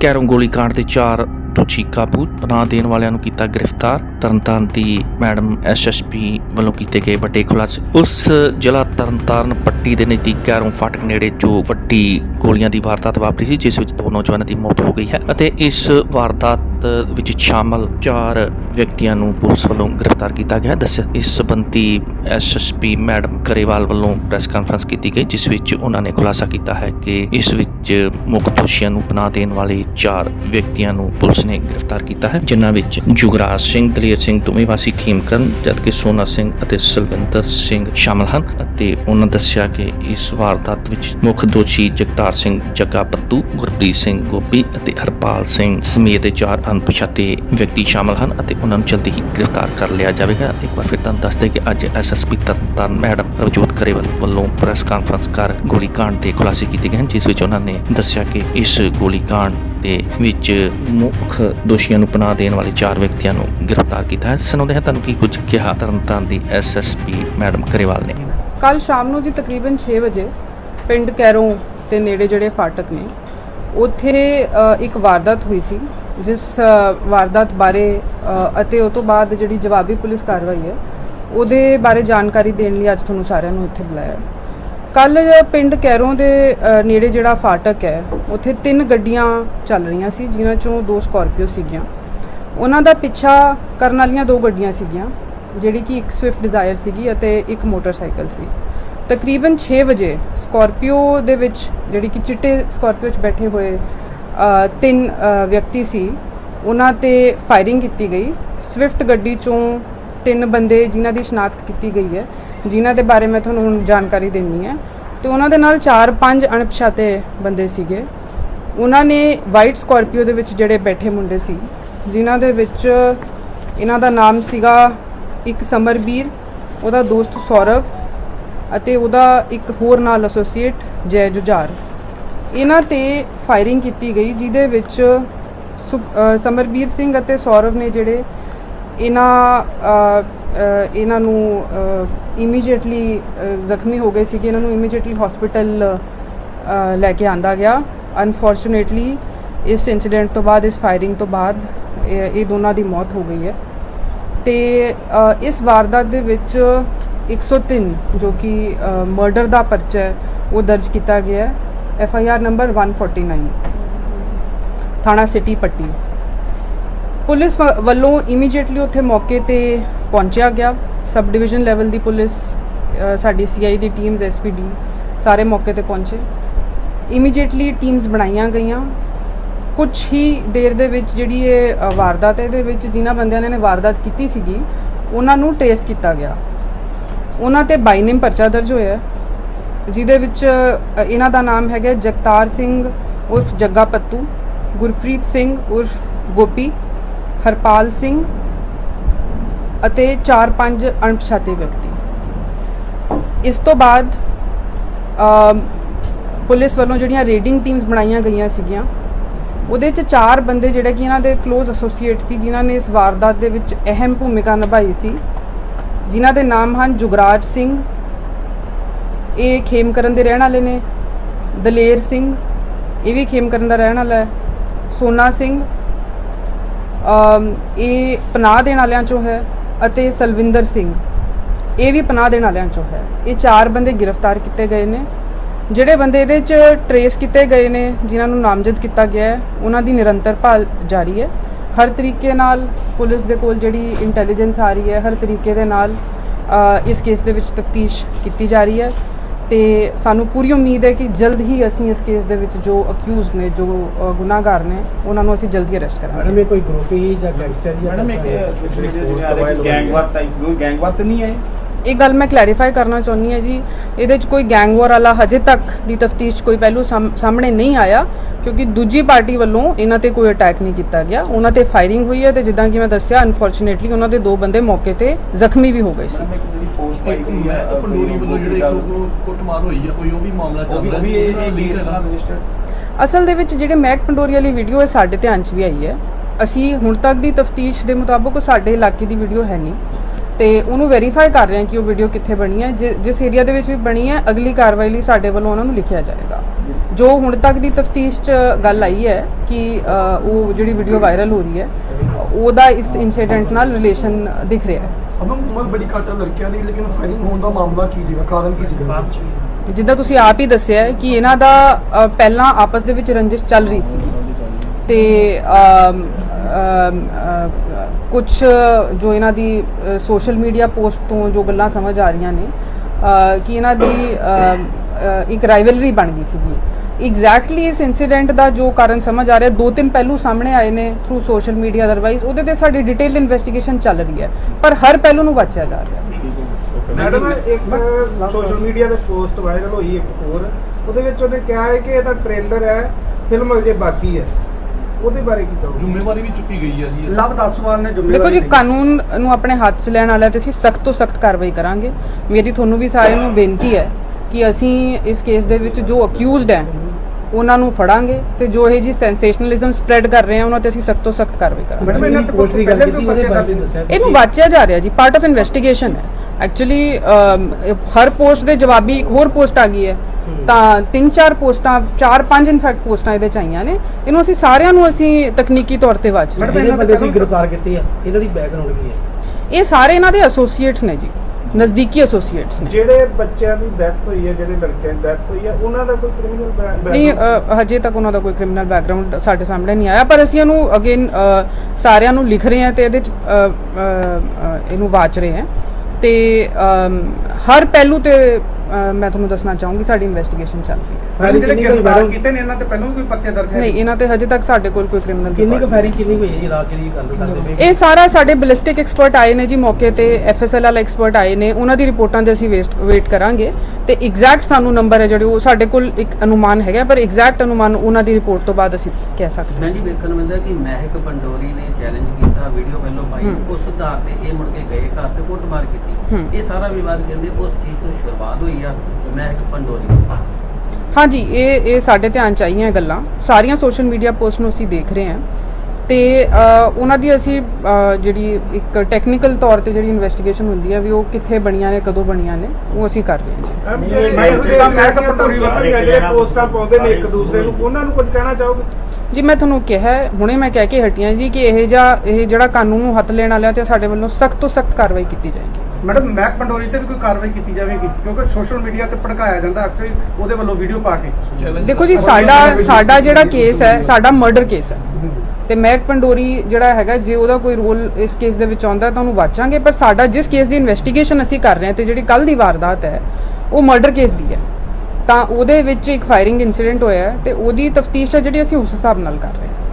ਕੈਰੋਂ ਗੋਲੀकांड ਦੇ ਚਾਰ ਦੋਸ਼ੀ ਕਾਬੂ ਬਣਾ ਦੇਣ ਵਾਲਿਆਂ ਨੂੰ ਕੀਤਾ ਗ੍ਰਿਫਤਾਰ। ਤਰਨਤਾਰਨ ਦੀ ਮੈਡਮ ਐਸਐਸਪੀ ਵੱਲੋਂ ਕੀਤੇ ਗਏ ਵੱਡੇ ਖੁਲਾਸੇ। ਪੁਲਿਸ ਜ਼ਿਲ੍ਹਾ ਤਰਨਤਾਰਨ ਪੱਟੀ ਦੇ ਨਜ਼ਦੀਕ ਕੈਰੋਂ ਫਾਟਕ ਨੇੜੇ ਜੋ ਵੱਡੀ ਗੋਲੀਆਂ ਦੀ ਵਾਰਦਾਤ ਵਾਪਰੀ ਸੀ, ਜਿਸ ਵਿੱਚ ਦੋ ਨੌਜਵਾਨਾਂ ਦੀ ਮੌਤ ਹੋ ਗਈ ਹੈ ਅਤੇ ਇਸ ਵਾਰਦਾਤ ਵਿੱਚ ਸ਼ਾਮਲ ਚਾਰ ਵਿਅਕਤੀਆਂ ਨੂੰ ਪੁਲਿਸ ਵੱਲੋਂ ਗ੍ਰਿਫਤਾਰ ਕੀਤਾ ਗਿਆ ਦੱਸਿਆ ਇਸ ਸੰਬੰਧੀ ਐਸਐਸਪੀ ਮੈਡਮ ਗਰੇਵਾਲ ਵੱਲੋਂ ਪ੍ਰੈਸ ਕਾਨਫਰੰਸ ਕੀਤੀ ਗਈ, ਜਿਸ ਵਿੱਚ ਉਹਨਾਂ ਨੇ ਖੁਲਾਸਾ ਕੀਤਾ ਹੈ ਕਿ ਇਸ ਵਿੱਚ ਮੁੱਖ ਦੋਸ਼ੀਆਂ ਨੂੰ ਬਣਾ ਦੇਣ ਵਾਲੇ ਚਾਰ ਵਿਅਕਤੀਆਂ ਨੂੰ ਪੁਲਿਸ ਨੇ ਗ੍ਰਿਫਤਾਰ ਕੀਤਾ ਹੈ, ਜਿਨ੍ਹਾਂ ਵਿੱਚ ਜੁਗਰਾਜ ਸਿੰਘ, ਦਲੀਰ ਸਿੰਘ, ਦੋਵੇਂ ਵਾਸੀ ਖੀਮਕਰਨ, ਜਦਕਿ ਸੋਨਾ ਸਿੰਘ ਅਤੇ ਸਲਵਿੰਦਰ ਸਿੰਘ ਸ਼ਾਮਲ ਹਨ। ਅਤੇ ਉਹਨਾਂ ਦੱਸਿਆ ਕਿ ਇਸ ਵਾਰਦਾਤ ਵਿੱਚ ਮੁੱਖ ਦੋਸ਼ੀ ਜਗਤਾਰ ਸਿੰਘ ਜੱਗਾ ਪੱਤੂ ਗੁਰਪ੍ਰੀਤ ਸਿੰਘ ਗੋਪੀ ਅਤੇ ਹਰਪਾਲ ਸਿੰਘ ਸਮੇਤ ਦੇ ਚਾਰ ਅਣਪਛਾਤੇ ਵਿਅਕਤੀ ਸ਼ਾਮਲ ਹਨ ਅਤੇ ਉਹਨਾਂ ਨੂੰ ਜਲਦੀ ਹੀ ਗ੍ਰਿਫਤਾਰ ਕਰ ਲਿਆ ਜਾਵੇਗਾ। ਇੱਕ ਵਾਰ ਫਿਰ ਤੁਹਾਨੂੰ ਦੱਸਦੇ ਕਿ ਅੱਜ ਐਸਐਸਪੀ ਤਰਨਤਾਰਨ ਮੈਡਮ ਰਵਜੋਤ ਕਰੇਵਲ ਵੱਲੋਂ ਪ੍ਰੈਸ ਕਾਨਫਰੰਸ ਕਰ ਗੋਲੀकांड ਦੇ ਖੁਲਾਸੇ ਕੀਤੇ ਗਏ ਹਨ, ਜਿਸ ਵਿੱਚ ਉਹਨਾਂ ਨੇ ਦੱਸਿਆ ਕਿ ਇਸ ਗੋਲੀकांड ਦੇ ਵਿੱਚ ਮੁੱਖ ਦੋਸ਼ੀਆਂ ਨੂੰ ਪਨਾਹ ਦੇਣ ਵਾਲੇ ਚਾਰ ਵਿਅਕਤੀਆਂ ਨੂੰ ਗ੍ਰਿਫਤਾਰ ਕੀਤਾ ਹੈ। ਸੁਣਾਉਂਦੇ ਹਾਂ ਤੁਹਾਨੂੰ ਕੀ ਕੁਝ ਕਿਹਾ ਤਰਨਤਾਰਨ ਦੀ ਐਸਐਸਪੀ ਮੈਡਮ ਕਰੇਵਾਲ ਨੇ। ਕੱਲ ਸ਼ਾਮ ਨੂੰ ਜੀ ਤਕਰੀਬਨ 6 ਵਜੇ ਪਿੰਡ ਕੈਰੋਂ ਤੇ ਨੇੜੇ ਜਿਹੜੇ ਫਾਟਕ ਨੇ, ਉੱਥੇ ਇੱਕ ਵਾਰਦਾਤ ਹੋਈ ਸੀ। ਜਿਸ ਵਾਰਦਾਤ ਬਾਰੇ ਅਤੇ ਉਸ ਤੋਂ ਬਾਅਦ ਜਿਹੜੀ ਜਵਾਬੀ ਪੁਲਿਸ ਕਾਰਵਾਈ ਹੈ, ਉਹਦੇ ਬਾਰੇ ਜਾਣਕਾਰੀ ਦੇਣ ਲਈ ਅੱਜ ਤੁਹਾਨੂੰ ਸਾਰਿਆਂ ਨੂੰ ਇੱਥੇ ਬੁਲਾਇਆ ਕੱਲ ਪਿੰਡ ਕੈਰੋਂ ਦੇ ਨੇੜੇ ਜਿਹੜਾ ਫਾਟਕ ਹੈ, ਉੱਥੇ ਤਿੰਨ ਗੱਡੀਆਂ ਚੱਲ ਰਹੀਆਂ ਸੀ, ਜਿਨ੍ਹਾਂ ਚੋਂ ਦੋ ਸਕਾਰਪੀਓ ਸੀਗੀਆਂ। ਉਹਨਾਂ ਦਾ ਪਿੱਛਾ ਕਰਨ ਵਾਲੀਆਂ ਦੋ ਗੱਡੀਆਂ ਸੀਗੀਆਂ, ਜਿਹੜੀ ਕਿ ਇੱਕ ਸਵਿਫਟ ਡਿਜ਼ਾਇਰ ਸੀਗੀ ਅਤੇ ਇੱਕ ਮੋਟਰਸਾਈਕਲ ਸੀ। ਤਕਰੀਬਨ 6 ਵਜੇ ਸਕਾਰਪੀਓ ਦੇ ਵਿੱਚ, ਜਿਹੜੀ ਕਿ ਚਿੱਟੇ ਸਕਾਰਪੀਓ 'ਚ ਬੈਠੇ ਹੋਏ ਤਿੰਨ ਵਿਅਕਤੀ ਸੀ। ਉਹਨਾਂ ਤੇ ਫਾਇਰਿੰਗ ਕੀਤੀ ਗਈ। ਸਵਿਫਟ ਗੱਡੀ ਚੋਂ ਤਿੰਨ ਬੰਦੇ ਜਿਨ੍ਹਾਂ ਦੀ ਸ਼ਨਾਖਤ ਕੀਤੀ ਗਈ ਹੈ, ਜਿਨ੍ਹਾਂ ਦੇ ਬਾਰੇ ਮੈਂ ਤੁਹਾਨੂੰ ਹੁਣ ਜਾਣਕਾਰੀ ਦੇਣੀ ਹੈ। ਤੇ ਉਹਨਾਂ ਦੇ ਨਾਲ 4-5 ਅਣਪਛਾਤੇ ਬੰਦੇ ਸੀਗੇ। ਉਹਨਾਂ ਨੇ ਵਾਈਟ ਸਕਾਰਪੀਓ ਦੇ ਵਿੱਚ ਜਿਹੜੇ ਬੈਠੇ ਮੁੰਡੇ ਸੀ, ਜਿਨ੍ਹਾਂ ਦੇ ਵਿੱਚ ਇਹਨਾਂ ਦਾ ਨਾਮ ਸੀਗਾ ਇੱਕ ਸਮਰਬੀਰ, ਉਹਦਾ ਦੋਸਤ ਸੌਰਵ ਅਤੇ ਉਹਦਾ ਇੱਕ ਹੋਰ ਨਾਲ ਐਸੋਸੀਏਟ ਜੈ ਜੁਝਾਰ। ਇਹਨਾਂ ਤੇ ਫਾਇਰਿੰਗ ਕੀਤੀ ਗਈ, ਜਿਹਦੇ ਵਿੱਚ ਸੁ- ਸਮਰਬੀਰ ਸਿੰਘ ਅਤੇ ਸੌਰਵ ਨੇ ਜਿਹੜੇ ਇਹਨਾਂ ਇਹਨਾਂ ਨੂੰ ਇਮੀਡੀਏਟਲੀ ਜ਼ਖਮੀ ਹੋ ਗਏ ਸੀਗੇ, ਇਹਨਾਂ ਨੂੰ ਇਮੀਡੀਏਟਲੀ ਹਸਪੀਟਲ ਲੈ ਕੇ ਆਂਦਾ ਗਿਆ। ਅਨਫੋਰਚੂਨੇਟਲੀ ਇਸ ਇਨਸੀਡੈਂਟ ਤੋਂ ਬਾਅਦ, ਇਸ ਫਾਇਰਿੰਗ ਤੋਂ ਬਾਅਦ, ਇਹ ਇਹ ਦੋਨਾਂ ਦੀ ਮੌਤ ਹੋ ਗਈ ਹੈ। ਤੇ ਇਸ ਵਾਰਦਾਤ ਦੇ ਵਿੱਚ 103 ਜੋ ਕਿ ਮਰਡਰ ਦਾ ਪਰਚਾ ਹੈ, ਉਹ ਦਰਜ ਕੀਤਾ ਗਿਆ ਹੈ। ਐਫ ਆਈ ਆਰ ਨੰਬਰ 149 ਥਾਣਾ ਸਿਟੀ ਪੱਟੀ ਪੁਲਿਸ ਵ- ਵੱਲੋਂ ਇਮੀਡੀਏਟਲੀ ਉੱਥੇ ਮੌਕੇ ਤੇ ਪਹੁੰਚਿਆ ਗਿਆ। ਸਬ ਡਿਵੀਜ਼ਨ ਲੈਵਲ ਦੀ ਪੁਲਿਸ ਅ, ਸਾਡੀ ਸੀਆਈ ਦੀ ਟੀਮਸ ਐਸਪੀਡੀ ਸਾਰੇ ਮੌਕੇ ਤੇ ਪਹੁੰਚੇ। ਇਮੀਡੀਏਟਲੀ ਟੀਮਸ ਬਣਾਈਆਂ ਗਈਆਂ। ਕੁਝ ਹੀ ਦੇਰ ਦੇ ਵਿੱਚ ਜਿਹੜੀ ਇਹ ਵਾਰਦਾਤ ਹੈ ਇਹਦੇ ਵਿੱਚ ਜਿਨ੍ਹਾਂ ਬੰਦਿਆਂ ਨੇ ਵਾਰਦਾਤ ਕੀਤੀ ਸੀਗੀ ਉਹਨਾਂ ਨੂੰ ਟ੍ਰੇਸ ਕੀਤਾ ਗਿਆ। ਉਹਨਾਂ ਤੇ ਬਾਈ ਨੇਮ ਪਰਚਾ ਦਰਜ ਹੋਇਆ। ਜਿਹਦੇ ਵਿੱਚ ਇਹਨਾਂ ਦਾ ਨਾਮ ਹੈਗਾ ਜਗਤਾਰ ਸਿੰਘ ਉਰਫ ਜੱਗਾ ਪੱਤੂ, ਗੁਰਪ੍ਰੀਤ ਸਿੰਘ ਉਰਫ ਗੋਪੀ, ਹਰਪਾਲ ਸਿੰਘ ਅਤੇ 4-5 ਅਣਪਛਾਤੇ ਵਿਅਕਤੀ। ਇਸ ਤੋਂ ਬਾਅਦ ਪੁਲਿਸ ਵੱਲੋਂ ਜਿਹੜੀਆਂ ਰੇਡਿੰਗ ਟੀਮਸ ਬਣਾਈਆਂ ਗਈਆਂ ਸੀਗੀਆਂ, ਉਹਦੇ ਚ ਚਾਰ ਬੰਦੇ ਜਿਹੜੇ ਕਿ ਇਹਨਾਂ ਦੇ ক্লোਜ਼ ਐਸੋਸੀਏਟ ਸੀ, ਜਿਨ੍ਹਾਂ ਨੇ ਇਸ ਵਾਰਦਾਤ ਦੇ ਵਿੱਚ ਅਹਿਮ ਭੂਮਿਕਾ ਨਿਭਾਈ ਸੀ, ਜਿਨ੍ਹਾਂ ਦੇ ਨਾਮ ਹਨ ਜੁਗਰਾਜ ਸਿੰਘ ਇਹ ਖੇਮਕਰਨ ਦੇ ਰਹਿਣ ਵਾਲੇ ਨੇ। ਦਲੇਰ ਸਿੰਘ, ਇਹ ਵੀ ਖੇਮਕਰਨ ਦਾ ਰਹਿਣ ਵਾਲਾ ਹੈ। ਸੋਨਾ ਸਿੰਘ ਇਹ ਪਨਾਹ ਦੇਣ ਵਾਲਿਆਂ ਚੋਂ ਹੈ ਅਤੇ ਸਲਵਿੰਦਰ ਸਿੰਘ, ਇਹ ਵੀ ਪਨਾਹ ਦੇਣ ਵਾਲਿਆਂ ਚੋਂ ਹੈ। ਇਹ ਚਾਰ ਬੰਦੇ ਗ੍ਰਿਫਤਾਰ ਕੀਤੇ ਗਏ ਨੇ। ਜਿਹੜੇ ਬੰਦੇ ਇਹਦੇ ਚ ਟਰੇਸ ਕੀਤੇ ਗਏ ਨੇ, ਜਿਨ੍ਹਾਂ ਨੂੰ ਨਾਮਜ਼ਦ ਕੀਤਾ ਗਿਆ ਹੈ, ਉਹਨਾਂ ਦੀ ਨਿਰੰਤਰ ਭਾਲ ਜਾਰੀ ਹੈ। ਹਰ ਤਰੀਕੇ ਨਾਲ ਪੁਲਿਸ ਦੇ ਕੋਲ ਜਿਹੜੀ ਇੰਟੈਲੀਜੈਂਸ ਆ ਰਹੀ ਹੈ, ਹਰ ਤਰੀਕੇ ਦੇ ਨਾਲ ਇਸ ਕੇਸ ਦੇ ਵਿੱਚ ਤਫਤੀਸ਼ ਕੀਤੀ ਜਾ ਰਹੀ ਹੈ। ਤੇ ਸਾਨੂੰ ਪੂਰੀ ਉਮੀਦ ਹੈ ਕਿ ਜਲਦ ਹੀ ਅਸੀਂ ਇਸ ਕੇਸ ਦੇ ਵਿੱਚ ਜੋ ਅਕਿਊਜ਼ਡ ਨੇ ਜੋ ਗੁਨਾਹਗਾਰ ਨੇ ਉਹਨਾਂ ਨੂੰ ਅਸੀਂ ਜਲਦੀ ਅਰੈਸਟ ਕਰਾਂਗੇ। ਮੈਡਮ ਇਹ ਕੋਈ ਗਰੁੱਪ ਹੀ ਜਾਂ ਗੈਂਗਸਟਰ ਜਾਂ ਮੈਡਮ ਇੱਕ ਗੈਂਗਵਾਰ ਟਾਈਪ ਕੋਈ ਗੈਂਗਵਾਰ ਤਾਂ ਨਹੀਂ ਹੈ ਇਹ ਗੱਲ ਮੈਂ ਕਲੈਰੀਫਾਈ ਕਰਨਾ ਚਾਹੁੰਦੀ ਹਾਂ ਜੀ। ਇਹਦੇ 'ਚ ਕੋਈ ਗੈਂਗ ਵਾਰ ਵਾਲਾ ਹਜੇ ਤੱਕ ਦੀ ਤਫਤੀਸ਼ ਕੋਈ ਪਹਿਲੂ ਸਾਹਮ- ਸਾਹਮਣੇ ਨਹੀਂ ਆਇਆ ਕਿਉਂਕਿ ਦੂਜੀ ਪਾਰਟੀ ਵੱਲੋਂ ਇਹਨਾਂ ਤੇ ਕੋਈ ਅਟੈਕ ਨਹੀਂ ਕੀਤਾ ਗਿਆ। ਉਹਨਾਂ ਤੇ ਫਾਇਰਿੰਗ ਹੋਈ ਹੈ ਤੇ ਜਿੱਦਾਂ ਕਿ ਮੈਂ ਦੱਸਿਆ ਅਨਫੋਰਚੂਨੇਟਲੀ ਉਹਨਾਂ ਦੇ ਦੋ ਬੰਦੇ ਮੌਕੇ ਤੇ ਜ਼ਖਮੀ ਵੀ ਹੋ ਗਏ ਸੀ। ਪੋਸਟ ਪਾਈ ਗਈ ਹੈ ਮੈਂ ਪੰਡੂਰੀ ਵੱਲੋਂ ਜਿਹੜੇ ਇੱਕ ਕੁੱਟਮਾਰ ਹੋਈ ਹੈ ਕੋਈ ਉਹ ਵੀ ਮਾਮਲਾ ਚੱਲ ਰਿਹਾ ਉਹ ਵੀ ਇਹ ਕੇਸ। ਨਾਲ ਰਜਿਸਟਰਡ ਅਸਲ ਦੇ ਵਿੱਚ ਜਿਹੜੇ ਮਹਿਕ ਪੰਡੋਰੀ ਵਾਲੀ ਵੀਡੀਓ ਹੈ ਸਾਡੇ ਧਿਆਨ 'ਚ ਵੀ ਆਈ ਹੈ। ਅਸੀਂ ਹੁਣ ਤੱਕ ਦੀ ਤਫਤੀਸ਼ ਦੇ ਮੁਤਾਬਕ ਉਹ ਸਾਡੇ ਇਲਾਕੇ ਦੀ ਵੀਡੀਓ ਹੈ ਨਹੀਂ। ਤੇ ਉਹਨੂੰ ਵੈਰੀਫਾਈ ਕਰ ਰਹੇ ਹਾਂ ਕਿ ਉਹ ਵੀਡੀਓ ਕਿੱਥੇ ਬਣੀ ਹੈ। ਜਿਸ ਏਰੀਆ ਦੇ ਵਿੱਚ ਵੀ ਬਣੀ ਹੈ ਅਗਲੀ ਕਾਰਵਾਈ ਲਈ ਸਾਡੇ ਵੱਲੋਂ ਉਹਨਾਂ ਨੂੰ ਲਿਖਿਆ ਜਾਏਗਾ। ਜੋ ਹੁਣ ਤੱਕ ਦੀ ਤਫਤੀਸ਼ 'ਚ ਗੱਲ ਆਈ ਹੈ ਕਿ ਉਹ ਜਿਹੜੀ ਵੀਡੀਓ ਵਾਇਰਲ ਹੋ ਰਹੀ ਹੈ ਉਹਦਾ ਇਸ ਇਨਸੀਡੈਂਟ ਨਾਲ ਰਿਲੇਸ਼ਨ ਦਿਖ ਰਿਹਾ ਹੈ। ਅਬ ਉਮਰ ਬੜੀ ਘੱਟ ਹੈ ਲੜਕਿਆਂ ਦੀ ਲੇਕਿਨ ਫਾਇਰਿੰਗ ਹੋਣ ਦਾ ਮਾਮਲਾ ਕੀ ਸੀਗਾ? ਕਾਰਨ ਕੀ ਸੀਗਾ? ਜਿੱਦਾਂ ਤੁਸੀਂ ਆਪ ਹੀ ਦੱਸਿਆ ਹੈ ਕਿ ਇਹਨਾਂ ਦਾ ਅ, ਪਹਿਲਾਂ ਆਪਸ ਦੇ ਵਿੱਚ ਰੰਜਿਸ਼ ਚੱਲ ਰਹੀ ਸੀ। ਤੇ ਕੁਝ ਜੋ ਇਹਨਾਂ ਦੀ ਸੋਸ਼ਲ ਮੀਡੀਆ ਪੋਸਟ ਤੋਂ ਜੋ ਗੱਲਾਂ ਸਮਝ ਆ ਰਹੀਆਂ ਨੇ ਅ, ਕਿ ਇਹਨਾਂ ਦੀ ਅ, ਅ, ਇੱਕ ਰਾਈਵਲਰੀ ਬਣ ਗਈ ਸੀਗੀ। ਐਗਜ਼ੈਕਟਲੀ ਇਸ ਇਨਸੀਡੈਂਟ ਦਾ ਜੋ ਕਾਰਨ ਸਮਝ ਆ ਰਿਹਾ ਦੋ ਤਿੰਨ ਪਹਿਲੂ ਸਾਹਮਣੇ ਆਏ ਨੇ ਥਰੂ ਸੋਸ਼ਲ ਮੀਡੀਆ ਅਦਰਵਾਈਜ਼ ਉਹਦੇ ਤੇ ਸਾਡੀ ਡਿਟੇਲ ਇਨਵੈਸਟੀਗੇਸ਼ਨ ਚੱਲ ਰਹੀ ਹੈ ਪਰ ਹਰ ਪਹਿਲੂ ਨੂੰ ਵਾਚਿਆ ਜਾ ਰਿਹਾ। ਮੈਡਮ ਇੱਕ ਸੋਸ਼ਲ ਮੀਡੀਆ ਤੇ ਪੋਸਟ ਵਾਇਰਲ ਹੋਈ ਇੱਕ ਹੋਰ ਉਹਦੇ ਵਿੱਚ ਉਹਨੇ ਕਿਹਾ ਹੈ ਕਿ ਇਹਦਾ ਟ੍ਰੇਲਰ ਹੈ ਫਿਲਮ ਅਜੇ ਬਾਕੀ ਹੈ। ਉਹਦੇ ਬਾਰੇ ਕੀ ਕਹੋਗੇ? ਜ਼ਿੰਮੇਵਾਰੀ ਵੀ ਚੁੱਕੀ ਗਈ ਹੈ ਜੀ। ਇਹ। ਲਵ ਦਾਸਵਾਨ ਨੇ ਦੇਖੋ ਜੀ ਕਾਨੂੰਨ ਨੂੰ ਆਪਣੇ ਹੱਥ 'ਚ ਲੈਣ ਵਾਲਾ ਤੇ ਅਸੀਂ ਸਖਤ ਤੋਂ ਸਖਤ ਕਾਰਵਾਈ ਕਰਾਂਗੇ। ਮੇਰੀ ਤੁਹਾਨੂੰ ਵੀ ਸਾਰਿਆਂ ਨੂੰ ਬੇਨਤੀ ਹੈ ਕਿ ਅਸੀਂ ਇਸ ਕੇਸ ਦੇ ਵਿੱਚ ਜੋ ਅਕਿਊਜ਼ਡ ਹੈ ਉਹਨਾਂ ਨੂੰ ਫੜਾਂਗੇ ਤੇ ਜੋ ਇਹ ਜੀ ਸੈਂਸੇਸ਼ਨਲਿਜ਼ਮ ਸਪਰੈਡ ਕਰ ਰਹੇ ਆ ਉਹਨਾਂ ਤੇ ਅਸੀਂ ਸਖਤ ਤੋਂ ਸਖਤ ਕਾਰਵਾਈ ਕਰਾਂਗੇ। ਮੈਡਮ ਇਹਨਾਂ ਪੋਸਟ ਦੀ ਗੱਲ ਕੀਤੀ ਉਹਦੇ ਬਾਰੇ ਦੱਸਿਆ ਇਹਨੂੰ ਵਾਚਿਆ ਜਾ ਰਿਹਾ ਜੀ ਪਾਰਟ ਆਫ ਇਨਵੈਸਟੀਗੇਸ਼ਨ ਹੈ। ਐਕਚੁਅਲੀ ਹਰ ਪੋਸਟ ਦੇ ਜਵਾਬੀ ਇੱਕ ਹੋਰ ਪੋਸਟ ਆ ਗਈ ਹੈ। ਤਾਂ ਤਿੰਨ ਚਾਰ ਪੋਸਟਾਂ ਚਾਰ ਪੰਜ ਇਨਫੈਕਟ ਪੋਸਟਾਂ ਇਹਦੇ ਚ ਆਈਆਂ ਨੇ। ਇਹਨੂੰ ਅਸੀਂ ਸਾਰਿਆਂ ਨੂੰ ਅਸੀਂ ਤਕਨੀਕੀ ਤੌਰ ਤੇ ਵਾਚ ਰਹੇ ਹਾਂ। ਜਿਹੜੇ ਬੰਦੇ ਦੀ ਗ੍ਰਿਫਤਾਰ ਕੀਤੀ ਆ ਇਹਨਾਂ ਦੀ ਬੈਕਗ੍ਰਾਉਂਡ ਕੀ ਹੈ? ਇਹ ਸਾਰੇ ਇਹਨਾਂ ਦੇ ਐਸੋਸੀਏਟਸ ਨੇ ਜੀ। ਨਜ਼ਦੀਕੀ ਐਸੋਸੀਏਟਸ ਨੇ। ਜਿਹੜੇ ਬੱਚਿਆਂ ਦੀ ਡੈਥ ਹੋਈ ਹੈ ਜਿਹੜੇ ਲੜਕਿਆਂ ਦੀ ਡੈਥ ਹੋਈ ਹੈ ਉਹਨਾਂ ਦਾ ਕੋਈ ਕ੍ਰਿਮੀਨਲ ਨਹੀਂ ਅ, ਹਜੇ ਤੱਕ ਉਹਨਾਂ ਦਾ ਕੋਈ ਕ੍ਰਿਮੀਨਲ ਬੈਕਗ੍ਰਾਉਂਡ ਸਾਡੇ ਸਾਹਮਣੇ ਨਹੀਂ ਆਇਆ ਪਰ ਅਸੀਂ ਇਹਨੂੰ ਅਗੇਨ ਸਾਰਿਆਂ ਨੂੰ ਲਿਖ ਰਹੇ ਹਾਂ ਤੇ ਇਹਦੇ ਚ ਅ, ਅ, ਅ, ਇਹਨੂੰ ਵਾਚ ਰਹੇ ਹਾਂ। ਤੇ ਅਮ, ਹਰ ਪਹਿਲੂ ਤੇ ਮੈਂ ਤੁਹਾਨੂੰ ਦੱਸਣਾ ਚਾਹੂੰਗੀ ਸਾਡੀ ਇਨਵੈਸਟੀਗੇਸ਼ਨ ਚੱਲ ਰਹੀ ਹੈ। ਫਾਇਰਿੰਗ ਕਿੰਨੀ ਕੁ ਮੈਡਮ ਕੀਤੇ ਨੇ? ਇਹਨਾਂ ਤੇ ਪਹਿਲਾਂ ਵੀ ਕੋਈ ਪਰਚੇ ਦਰਜ ਨਹੀਂ ਇਹਨਾਂ ਤੇ ਹਜੇ ਤੱਕ ਸਾਡੇ ਕੋਲ ਕੋਈ ਕ੍ਰਿਮੀਨਲ ਕਿੰਨੀ ਕੁ ਫਾਇਰਿੰਗ ਕਿੰਨੀ ਕੁ ਹੋਈ ਹੈ ਜੀ ਰਾਤ ਜਿਹੜੀ ਗੱਲ ਕਰਦੇ ਪਏ ਇਹ ਸਾਰਾ ਸਾਡੇ ਬਲਿਸਟਿਕ ਐਕਸਪਰਟ ਆਏ ਨੇ ਜੀ ਮੌਕੇ ਤੇ ਐਫਐਸਐਲ ਵਾਲਾ ਐਕਸਪਰਟ ਆਏ ਨੇ ਉਹਨਾਂ ਦੀ ਰਿਪੋਰਟਾਂ ਦੇ ਅਸੀਂ ਵੇਟ ਕਰਾਂਗੇ। ਤੇ ਐਗਜ਼ੈਕਟ ਸਾਨੂੰ ਨੰਬਰ ਹੈ ਜਿਹੜੇ ਉਹ ਸਾਡੇ ਕੋਲ ਇੱਕ ਅਨੁਮਾਨ ਹੈਗਾ ਪਰ ਐਗਜ਼ੈਕਟ ਅਨੁਮਾਨ ਉਹਨਾਂ ਦੀ ਰਿਪੋਰਟ ਤੋਂ ਬਾਅਦ ਅਸੀਂ ਕਹਿ ਸਕਦੇ ਹਾਂ ਜੀ ਵੇਖਣ ਨੂੰ ਮਿਲਦਾ ਕਿ ਮਹਿਕ ਪੰਡੋਰੀ ਨੇ ਚੈਲੰਜ ਕੀਤਾ ਵੀਡੀਓ ਪਹਿਲਾਂ ਪਾਈ। ਉਸ ਆਧਾਰ ਤੇ ਇਹ ਮੁੜ ਕੇ ਗਏ ਘਰ ਤੇ ਕੁੱਟਮਾਰ ਕੀਤੀ। ਇਹ ਸਾਰਾ ਵਿਵਾਦ ਕਹਿੰਦੇ ਉਸ ਚੀਜ਼ ਤੋਂ ਸ਼ੁਰੂਆਤ ਹੋਈ ਆ ਮਹਿਕ ਪੰਡੋਰੀ। ਹਾਂਜੀ ਇਹ ਇਹ ਸਾਡੇ ਧਿਆਨ ਚ ਆਈਆਂ ਗੱਲਾਂ ਸਾਰੀਆਂ ਸੋਸ਼ਲ ਮੀਡੀਆ ਪੋਸਟ ਨੂੰ ਅਸੀਂ ਦੇਖ ਰਹੇ ਹਾਂ ਤੇ ਉਹਨਾਂ ਦੀ ਅਸੀਂ ਜਿਹੜੀ ਇੱਕ ਟੈਕਨੀਕਲ ਤੌਰ ਤੇ ਜਿਹੜੀ ਇਨਵੈਸਟੀਗੇਸ਼ਨ ਹੁੰਦੀ ਹੈ ਵੀ ਉਹ ਕਿੱਥੇ ਬਣੀਆਂ ਨੇ ਕਦੋਂ ਬਣੀਆਂ ਨੇ ਉਹ ਅਸੀਂ ਕਰ ਰਹੇ ਹਾਂ ਜੀ। ਜਿਹੜੇ ਮੈਂ ਤਾਂ ਪਟੋਰੀ ਜਿਹੜੇ ਪੋਸਟਾਂ ਪਾਉਂਦੇ ਨੇ ਇੱਕ ਦੂਸਰੇ ਨੂੰ ਉਹਨਾਂ ਨੂੰ ਕੁਝ ਕਹਿਣਾ ਚਾਹੋਗੇ? ਜੀ ਮੈਂ ਤੁਹਾਨੂੰ ਕਿਹਾ ਹੁਣੇ ਮੈਂ ਕਹਿ ਕੇ ਹਟੀਆਂ ਜੀ ਕਿ ਇਹ ਜਿਹਾ ਇਹ ਜਿਹੜਾ ਕਾਨੂੰਨ ਨੂੰ ਹੱਥ ਲੈਣ ਵਾਲਿਆਂ ਤੇ ਸਾਡੇ ਵੱਲੋਂ ਸਖਤ ਤੋਂ ਸਖਤ ਕਾਰਵਾਈ ਕੀਤੀ ਜਾਏਗੀ। ਮੈਡਮ ਮੈਕ ਪੰਡੋਰੀ ਤੇ ਵੀ ਕੋਈ ਕਾਰਵਾਈ ਕੀਤੀ ਜਾਵੇਗੀ ਕਿਉਂਕਿ ਸੋਸ਼ਲ ਮੀਡੀਆ ਤੇ ਭੜਕਾਇਆ ਜਾਂਦਾ ਹੀ ਉਹਦੇ ਵੱਲੋਂ ਵੀਡੀਓ ਪਾ ਕੇ। ਦੇਖੋ ਜੀ ਸਾਡਾ ਸਾਡਾ ਜਿਹੜਾ ਕੇਸ ਹੈ ਸਾਡਾ ਮਰਡਰ ਕੇਸ ਹੈ। ਤੇ ਮਹਿਕ ਪੰਡੋਰੀ ਜਿਹੜਾ ਹੈਗਾ, ਜੇ ਉਹਦਾ ਕੋਈ ਰੋਲ ਇਸ ਕੇਸ ਦੇ ਵਿੱਚ ਆਉਂਦਾ, ਤਾਂ ਉਹਨੂੰ ਵਾਚਾਂਗੇ। ਪਰ ਸਾਡਾ ਜਿਸ ਕੇਸ ਦੀ ਇਨਵੈਸਟੀਗੇਸ਼ਨ ਅਸੀਂ ਕਰ ਰਹੇ ਹਾਂ ਤੇ ਜਿਹੜੀ ਕੱਲ ਦੀ ਵਾਰਦਾਤ ਹੈ, ਉਹ ਮਰਡਰ ਕੇਸ ਦੀ ਹੈ। ਤਾਂ ਉਹਦੇ ਵਿੱਚ ਇੱਕ ਫਾਇਰਿੰਗ ਇਨਸੀਡੈਂਟ ਹੋਇਆ ਹੈ ਤੇ ਉਹਦੀ ਤਫਤੀਸ਼ ਹੈ ਜਿਹੜੀ ਅਸੀਂ ਉਸ ਹਿਸਾਬ ਨਾਲ ਕਰ ਰਹੇ ਹਾਂ।